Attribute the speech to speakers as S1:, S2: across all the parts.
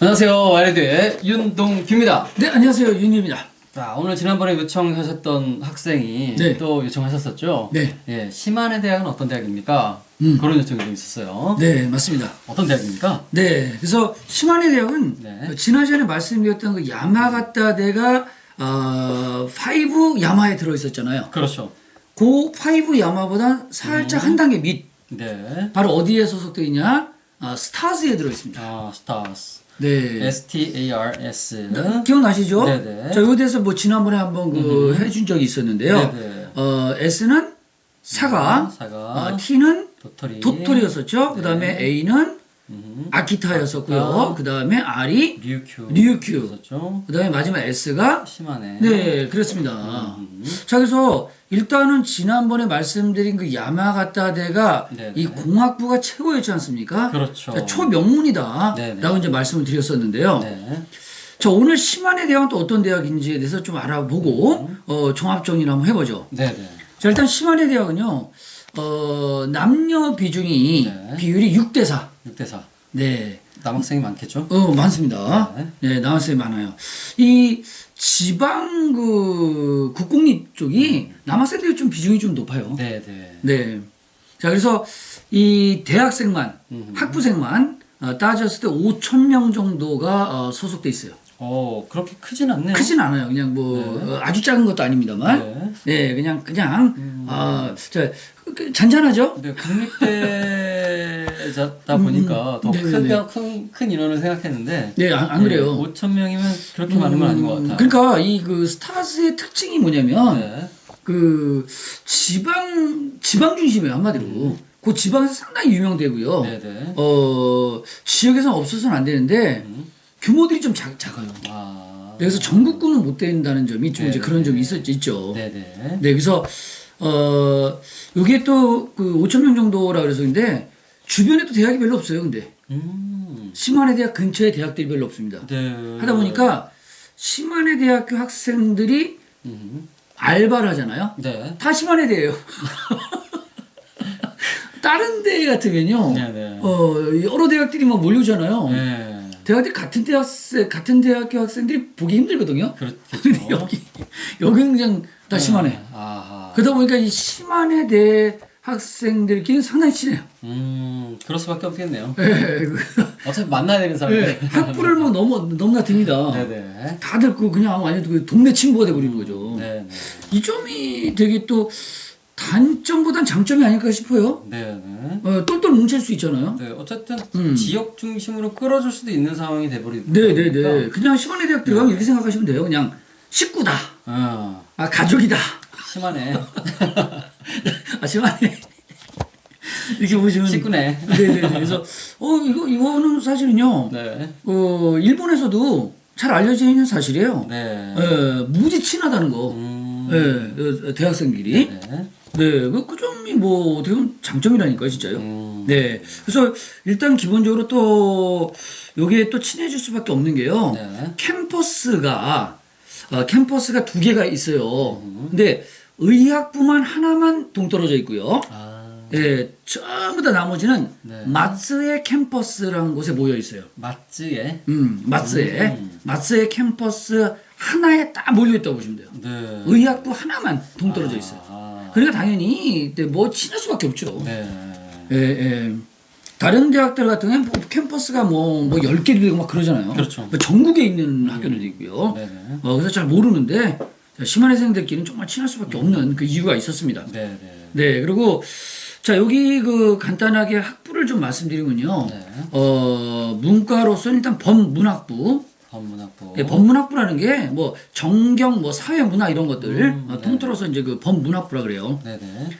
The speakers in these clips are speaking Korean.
S1: 안녕하세요. 와이드의 윤동규입니다.
S2: 네, 안녕하세요. 윤입니다.
S1: 자, 오늘 지난번에 요청하셨던 학생이
S2: 네.
S1: 또 요청하셨었죠?
S2: 네.
S1: 예, 심한의 대학은 어떤 대학입니까?
S2: 음.
S1: 그런 요청이 좀 있었어요.
S2: 네, 맞습니다.
S1: 어떤 대학입니까?
S2: 네, 그래서 시마네 대학은
S1: 네.
S2: 그 지난 시간에 말씀드렸던 그 야마가타 대가 어, 5 야마에 들어 있었잖아요.
S1: 그렇죠.
S2: 그5 야마보다 살짝
S1: 음.
S2: 한 단계 밑,
S1: 네.
S2: 바로 어디에 소속되어 있냐? 아, 스타즈에 들어 있습니다.
S1: 아, 스타스.
S2: 네.
S1: S-T-A-R-S.
S2: 기억나시죠?
S1: 네네.
S2: 자, 여기 대해서 뭐 지난번에 한번 그 해준 적이 있었는데요.
S1: 네네.
S2: 어, S는 사과,
S1: 사과.
S2: 어, T는
S1: 도토리.
S2: 도토리였었죠. 그 다음에 A는
S1: 음.
S2: 아키타였었고요.
S1: 아키타.
S2: 그 다음에 R이
S1: 류큐.
S2: 류큐. 그 다음에 마지막 S가
S1: 심하네.
S2: 네 그렇습니다.
S1: 음.
S2: 자 그래서 일단은 지난번에 말씀드린 그 야마가타대가
S1: 네네.
S2: 이 공학부가 최고였지 않습니까?
S1: 그렇죠.
S2: 자, 초명문이다
S1: 네네.
S2: 라고 이제 말씀을 드렸었는데요.
S1: 네.
S2: 자 오늘 시만의 대학은 또 어떤 대학인지에 대해서 좀 알아보고
S1: 음.
S2: 어, 종합 정리를 한번 해보죠.
S1: 네네.
S2: 자 일단 시만의 대학은요 어, 남녀 비중이
S1: 네.
S2: 비율이 6대 4.
S1: 6대 4.
S2: 네.
S1: 남학생이 많겠죠?
S2: 어, 많습니다.
S1: 네.
S2: 네, 남학생이 많아요. 이 지방 그 국공립 쪽이 남학생들이 좀 비중이 좀 높아요.
S1: 네 네.
S2: 네. 자, 그래서 이 대학생만,
S1: 음.
S2: 학부생만 어, 따졌을 때 5천 명 정도가 어, 소속돼 있어요.
S1: 어, 그렇게 크진 않네요.
S2: 크진 않아요. 그냥 뭐 어, 아주 작은 것도 아닙니다만.
S1: 네.
S2: 네, 그냥 그냥 아, 저 그, 잔잔하죠?
S1: 근데 국립대자다 보니까 더
S2: 음. 네네네.
S1: 크게 큰, 큰 인원을 생각했는데
S2: 네, 안, 안 그래요.
S1: 5천 명이면 그렇게 많은 건 아닌 것 같아요.
S2: 그러니까 이 그 스타즈의 특징이 뭐냐면
S1: 네.
S2: 그 지방 지방 중심이에요 한마디로. 그 지방에서 상당히 유명되고요.
S1: 네네.
S2: 어 지역에서는 없어서는 안 되는데
S1: 음.
S2: 규모들이 좀 작, 작아요.
S1: 아.
S2: 그래서 전국구는 못 된다는 점이 좀 이제
S1: 네네.
S2: 그런 점이 있었 있죠.
S1: 네네.
S2: 네, 그래서 어 여기에 또그 5천 명 정도라 그래서 근데 주변에 또 대학이 별로 없어요. 근데
S1: 음.
S2: 심한의 대학 근처에 대학들이 별로 없습니다.
S1: 네.
S2: 하다 보니까 심한의 대학교 학생들이
S1: 음.
S2: 알바를 하잖아요.
S1: 네.
S2: 다 심한의 대예요. 다른 대 같으면요.
S1: 네네.
S2: 어, 여러 대학들이 막 몰려오잖아요.
S1: 네.
S2: 대학들 같은 대학생 같은 대학교 학생들이 보기 힘들거든요.
S1: 그렇겠죠.
S2: 근데 여기 여기는 그냥 다 심한해.
S1: 아하.
S2: 그러다 보니까 이 심한의 대 학생들끼리는 상당히 친해요.
S1: 음, 그럴 수밖에 없겠네요.
S2: 예, 그,
S1: 어차피 만나야 되는 사람들.
S2: 예, 학부를 뭐 넘어 넘나듭니다.
S1: 네네.
S2: 다들 그 그냥 완전 그 동네 친구가 돼버리는 거죠.
S1: 네네.
S2: 이 점이 되게 또 단점보단 장점이 아닐까 싶어요.
S1: 네네.
S2: 어, 똘똘 뭉칠 수 있잖아요.
S1: 네, 어쨌든
S2: 음.
S1: 지역 중심으로 끌어줄 수도 있는 상황이 돼버리고.
S2: 네 네 네. 그냥 심한의 대학 들어가면 이렇게 생각하시면 돼요. 그냥 식구다.
S1: 아,
S2: 아, 가족이다.
S1: 심하네.
S2: 아, 심한의. 이렇게 보시면.
S1: 식구네.
S2: 네네네. 그래서, 어, 이거, 이거는 사실은요,
S1: 네.
S2: 어, 일본에서도 잘 알려져 있는 사실이에요.
S1: 네.
S2: 예, 무지 친하다는 거.
S1: 음.
S2: 예, 어, 대학생끼리.
S1: 네.
S2: 네, 그, 그 점이 뭐, 어떻게 보면 장점이라니까요, 진짜요.
S1: 음.
S2: 네. 그래서 일단 기본적으로 또, 여기에 또 친해질 수밖에 없는 게요.
S1: 네.
S2: 캠퍼스가, 어, 캠퍼스가 두 개가 있어요.
S1: 음.
S2: 근데 의학부만 하나만 동떨어져 있고요.
S1: 아.
S2: 예, 전부 다 나머지는
S1: 네.
S2: 마츠의 캠퍼스라는 곳에 모여 있어요.
S1: 맞지에.
S2: 음, 마츠에.
S1: 음.
S2: 마츠의 캠퍼스 하나에 딱 몰려 있다고 보시면 돼요.
S1: 네.
S2: 의학부 하나만 동떨어져 있어요.
S1: 아.
S2: 그러니까 당연히 뭐 친할 수밖에 없죠.
S1: 네.
S2: 예, 예. 다른 대학들 같은 경우는 뭐 캠퍼스가 뭐, 뭐 10개도 되고 막 그러잖아요.
S1: 그렇죠.
S2: 뭐 전국에 있는 학교들도 있고요.
S1: 네네.
S2: 어, 그래서 잘 모르는데, 심한회생들끼리는 정말 친할 수밖에 없는 그 이유가 있었습니다.
S1: 네 네.
S2: 네, 그리고, 자, 여기 그 간단하게 학부를 좀 말씀드리면요.
S1: 네.
S2: 어, 문과로서는 일단 법문학부.
S1: 법문학부.
S2: 예, 법문학부라는 게 뭐 정경, 뭐 사회 문화 이런 것들
S1: 음,
S2: 어,
S1: 네.
S2: 통틀어서 이제 그 법문학부라 그래요.
S1: 네 네.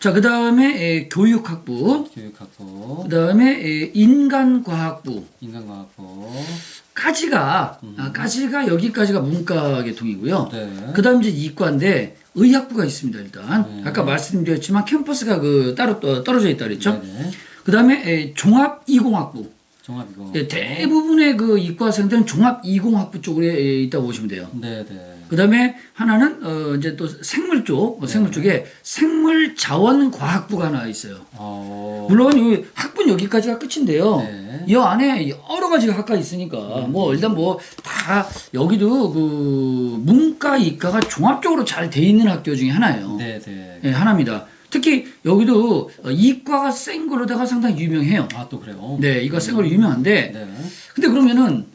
S2: 자, 그 다음에 교육학부.
S1: 교육학부.
S2: 그 다음에 인간과학부
S1: 인간과학부.
S2: 까지가 아, 까지가 여기까지가 문과 계통이고요.
S1: 네.
S2: 그 다음 이제 이과인데 의학부가 있습니다 일단
S1: 네.
S2: 아까 말씀드렸지만 캠퍼스가 그 따로 떠- 떨어져 있다 그랬죠.
S1: 네네.
S2: 그 다음에 종합 이공학부
S1: 종합이고.
S2: 예, 대부분의 그 이과생들은 종합 이공학부 쪽에 있다고 보시면 돼요.
S1: 네 네.
S2: 그 다음에 하나는 어 이제 또 생물 쪽 어, 생물 쪽에 생물 자원 과학부가 하나 있어요.
S1: 어.
S2: 물론 이 학부는 여기까지가 끝인데요.
S1: 네.
S2: 이 안에 여러 가지가 가까이 있으니까 뭐 일단 뭐 다 여기도 그 문과 이과가 종합적으로 잘 돼 있는 학교 중에 하나예요.
S1: 네, 네.
S2: 예, 하나입니다. 특히 여기도 어, 이과가 센 거로다가 상당히 유명해요.
S1: 아, 또 그래요?
S2: 네, 이과 센 거로 유명한데
S1: 네.
S2: 근데 그러면은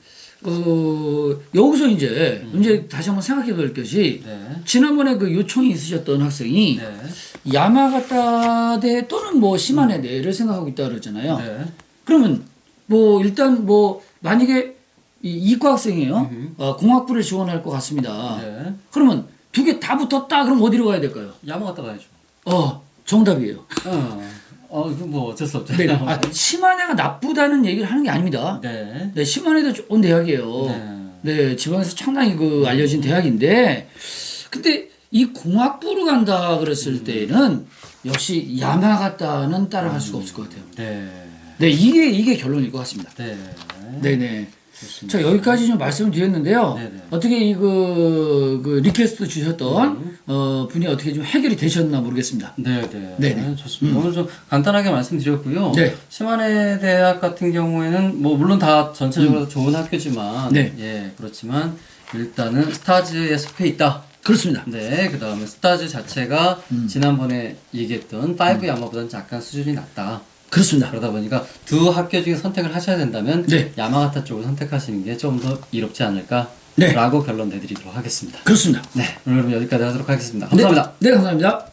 S2: 어 여기서 이제 이제 다시 한번 생각해 볼 것이
S1: 네.
S2: 지난번에 그 요청이 있으셨던 학생이
S1: 네.
S2: 야마가타대 또는 뭐 시마네대를 생각하고 있다 그러잖아요.
S1: 네.
S2: 그러면 뭐 일단 뭐 만약에 이 이과 학생이에요. 어, 공학부를 지원할 것 같습니다.
S1: 네.
S2: 그러면 두 개 다 붙었다. 그럼 어디로 가야 될까요?
S1: 야마가타 가야죠.
S2: 어 정답이에요.
S1: 어. 어, 뭐 어쩔 수
S2: 네,
S1: 없잖아요.
S2: 아, 시마네가 나쁘다는 얘기를 하는 게 아닙니다.
S1: 네.
S2: 네, 시마네도 좋은 대학이에요.
S1: 네.
S2: 네, 지방에서 상당히 그 알려진 대학인데, 근데 이 공학부로 간다 그랬을 때는 역시 야마가타는 따라갈 수가 없을 것 같아요.
S1: 네.
S2: 네, 이게 이게 결론일 것 같습니다.
S1: 네.
S2: 네, 네.
S1: 좋습니다.
S2: 자 여기까지 좀 말씀을 드렸는데요.
S1: 네네.
S2: 어떻게 이그 그 리퀘스트 주셨던 어, 분이 어떻게 좀 해결이 되셨나 모르겠습니다.
S1: 네, 네.
S2: 네네.
S1: 좋습니다. 오늘 좀 간단하게 말씀드렸고요.
S2: 네.
S1: 시마네 대학 같은 경우에는 뭐 물론 다 전체적으로 좋은 학교지만
S2: 음. 네.
S1: 예, 그렇지만 일단은 스타즈에 속해 있다.
S2: 그렇습니다.
S1: 네, 그 다음에 스타즈 자체가
S2: 음.
S1: 지난번에 얘기했던 파이브 야마보다는 약간 수준이 낮다.
S2: 그렇습니다.
S1: 그러다 보니까 두 학교 중에 선택을 하셔야 된다면
S2: 네.
S1: 야마가타 쪽을 선택하시는 게 좀 더 이롭지 않을까?
S2: 네.
S1: 라고 결론 내드리도록 하겠습니다.
S2: 그렇습니다.
S1: 네, 오늘 여기까지 하도록 하겠습니다. 감사합니다.
S2: 네, 네 감사합니다.